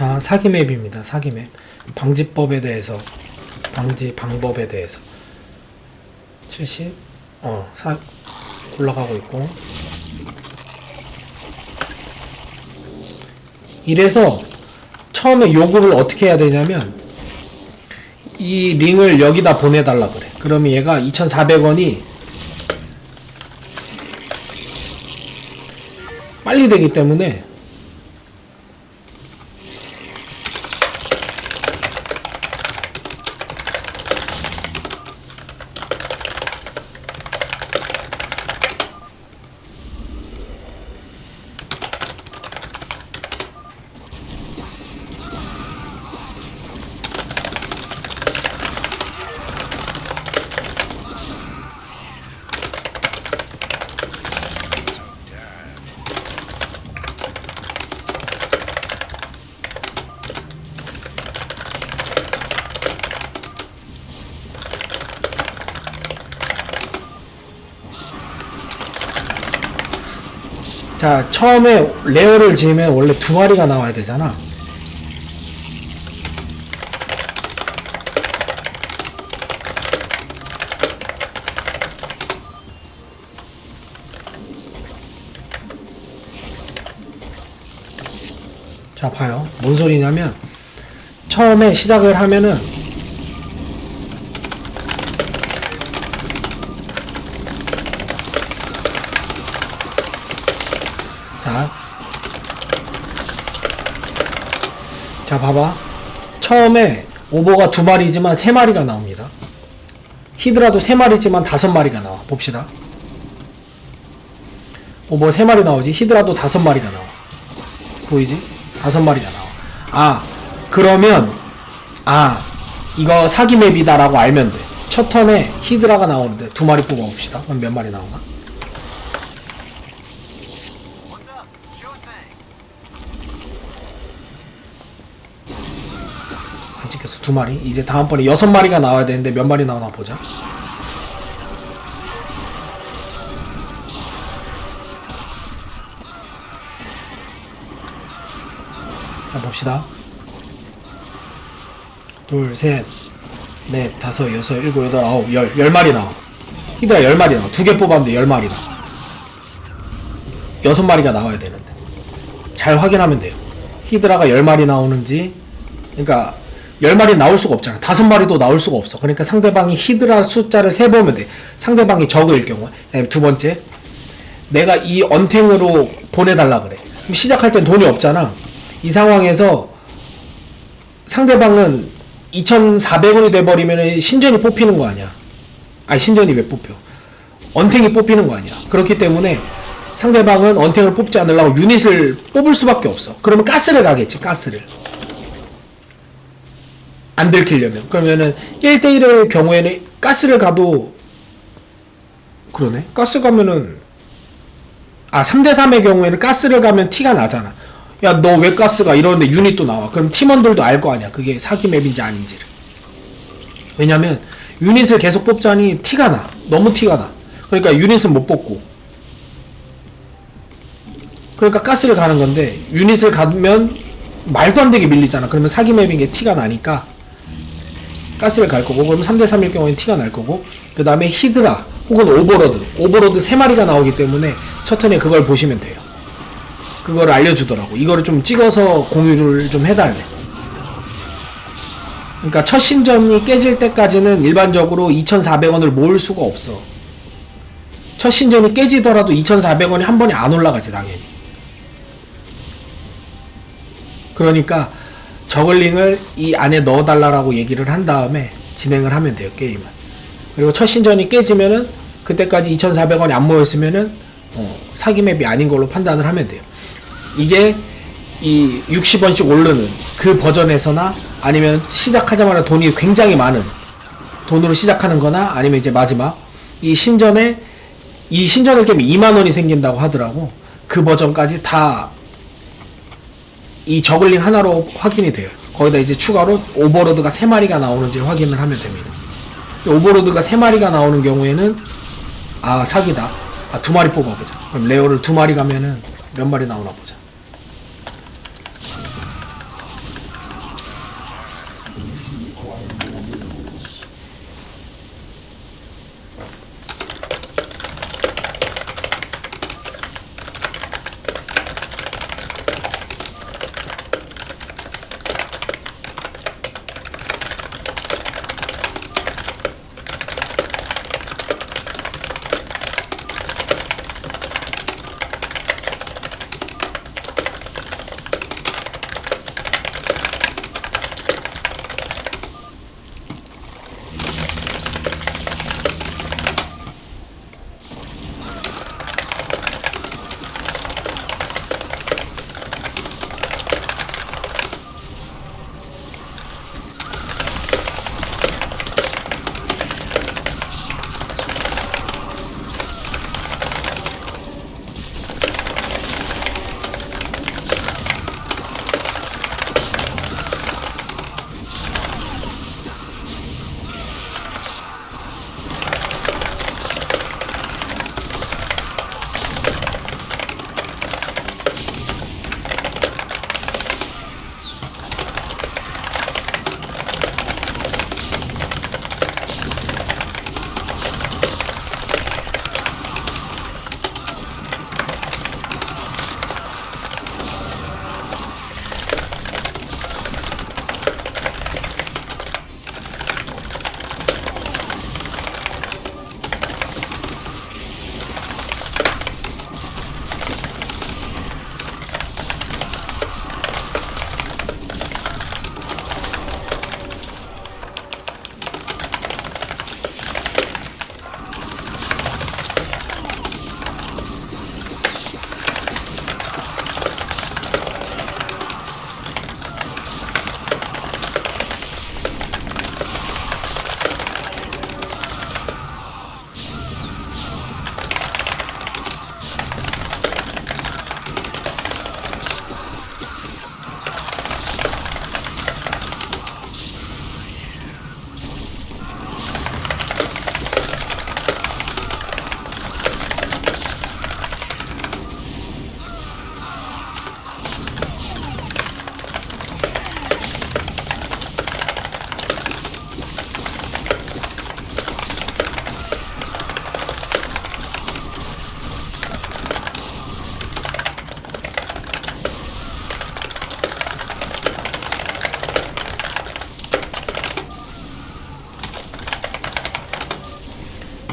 자, 사기 맵입니다. 사기 맵. 방지법에 대해서, 방지 방법에 대해서. 70, 어, 사, 올라가고 있고. 이래서 처음에 요구를 어떻게 해야 되냐면, 이 링을 여기다 보내달라 그래. 그러면 얘가 2,400원이 빨리 되기 때문에 자 처음에 레어를 지으면 원래 두 마리가 나와야 되잖아. 자 봐요. 뭔 소리냐면 처음에 시작을 하면은 자. 자, 봐봐. 처음에 오버가 두 마리지만 세 마리가 나옵니다. 히드라도 세 마리지만 다섯 마리가 나와. 봅시다. 오버 세 마리 나오지. 히드라도 다섯 마리가 나와. 보이지? 다섯 마리가 나와. 아, 그러면, 아, 이거 사기 맵이다라고 알면 돼. 첫 턴에 히드라가 나오는데 두 마리 뽑아봅시다. 그럼 몇 마리 나오나? 안 찍혔어. 두 마리? 이제 다음번에 여섯 마리가 나와야 되는데 몇 마리 나오나 보자. 자 봅시다. 둘셋넷 다섯 여섯 일곱 여덟 아홉 열. 열 마리 나와. 히드라 열 마리 나와. 두 개 뽑았는데 열 마리 나와. 여섯 마리가 나와야 되는데 잘 확인하면 돼요 히드라가 열 마리 나오는지 그러니까 열 마리 나올 수가 없잖아. 다섯 마리도 나올 수가 없어. 그러니까 상대방이 히드라 숫자를 세 보면 돼. 상대방이 적을 경우. 그다음에 두 번째, 내가 이 언탱으로 보내달라 그래. 시작할 땐 돈이 없잖아. 이 상황에서 상대방은 2,400원이 돼버리면 신전이 뽑히는 거 아니야. 아니 신전이 왜 뽑혀? 언탱이 뽑히는 거 아니야. 그렇기 때문에 상대방은 언탱을 뽑지 않으려고 유닛을 뽑을 수밖에 없어. 그러면 가스를 가겠지. 가스를. 안 들키려면. 그러면은 1대1의 경우에는 가스를 가도 그러네. 가스 가면은 아 3대3의 경우에는 가스를 가면 티가 나잖아. 야 너 왜 가스가? 이러는데 유닛도 나와. 그럼 팀원들도 알 거 아니야. 그게 사기 맵인지 아닌지를. 왜냐면 유닛을 계속 뽑자니 티가 나. 너무 티가 나. 그러니까 유닛은 못 뽑고 그러니까 가스를 가는 건데 유닛을 가면 말도 안 되게 밀리잖아. 그러면 사기 맵인 게 티가 나니까 가스를 갈 거고. 그럼 3대3일 경우에는 티가 날 거고. 그 다음에 히드라 혹은 오버로드. 오버로드 3마리가 나오기 때문에 첫 턴에 그걸 보시면 돼요. 그거를 알려주더라고. 이거를 좀 찍어서 공유를 좀 해달래. 그러니까 첫 신전이 깨질 때까지는 일반적으로 2,400원을 모을 수가 없어. 첫 신전이 깨지더라도 2,400원이 한 번에 안 올라가지 당연히 그러니까 저글링을 이 안에 넣어달라고 얘기를 한 다음에 진행을 하면 돼요 게임을. 그리고 첫 신전이 깨지면은 그때까지 2,400원이 안 모였으면은 어, 사기 맵이 아닌 걸로 판단을 하면 돼요. 이게 이 60원씩 오르는 그 버전에서나 아니면 시작하자마자 돈이 굉장히 많은 돈으로 시작하는 거나 아니면 이제 마지막 이 신전에 이 신전을 깨면 2만 원이 생긴다고 하더라고. 그 버전까지 다 이 저글링 하나로 확인이 돼요. 거기다 이제 추가로 오버로드가 3마리가 나오는지 확인을 하면 됩니다. 오버로드가 3마리가 나오는 경우에는 아 사기다. 아 두 마리 뽑아보자. 그럼 레어를 두 마리 가면은 몇 마리 나오나 보자.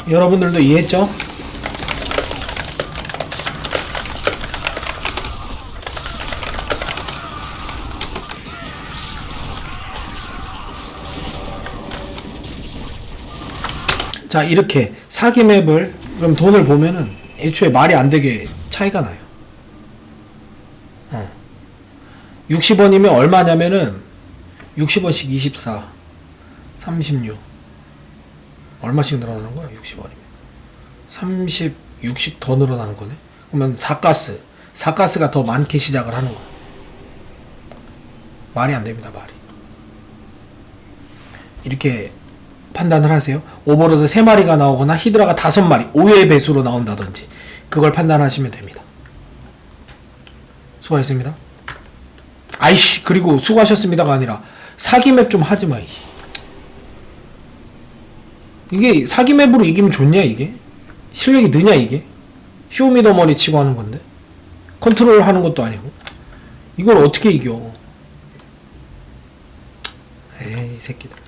여러분들도 이해했죠? 자 이렇게 사기 맵을 그럼 돈을 보면은 애초에 말이 안 되게 차이가 나요. 어. 60원이면 얼마냐면은 60원씩 24, 36 얼마씩 늘어나는 거야 60원이면 30, 60 더 늘어나는 거네. 그러면 4가스, 4가스가 더 많게 시작을 하는 거야. 말이 안 됩니다 말이. 이렇게 판단을 하세요. 오버로드 3마리가 나오거나 히드라가 5마리, 5회 배수로 나온다든지 그걸 판단하시면 됩니다. 수고하셨습니다. 아이씨 그리고 수고하셨습니다가 아니라 사기맵 좀 하지 마. 이씨. 이게 사기 맵으로 이기면 좋냐 이게? 실력이 느냐 이게? 쇼미더머니 치고 하는 건데 컨트롤 하는 것도 아니고 이걸 어떻게 이겨? 에이 이 새끼들.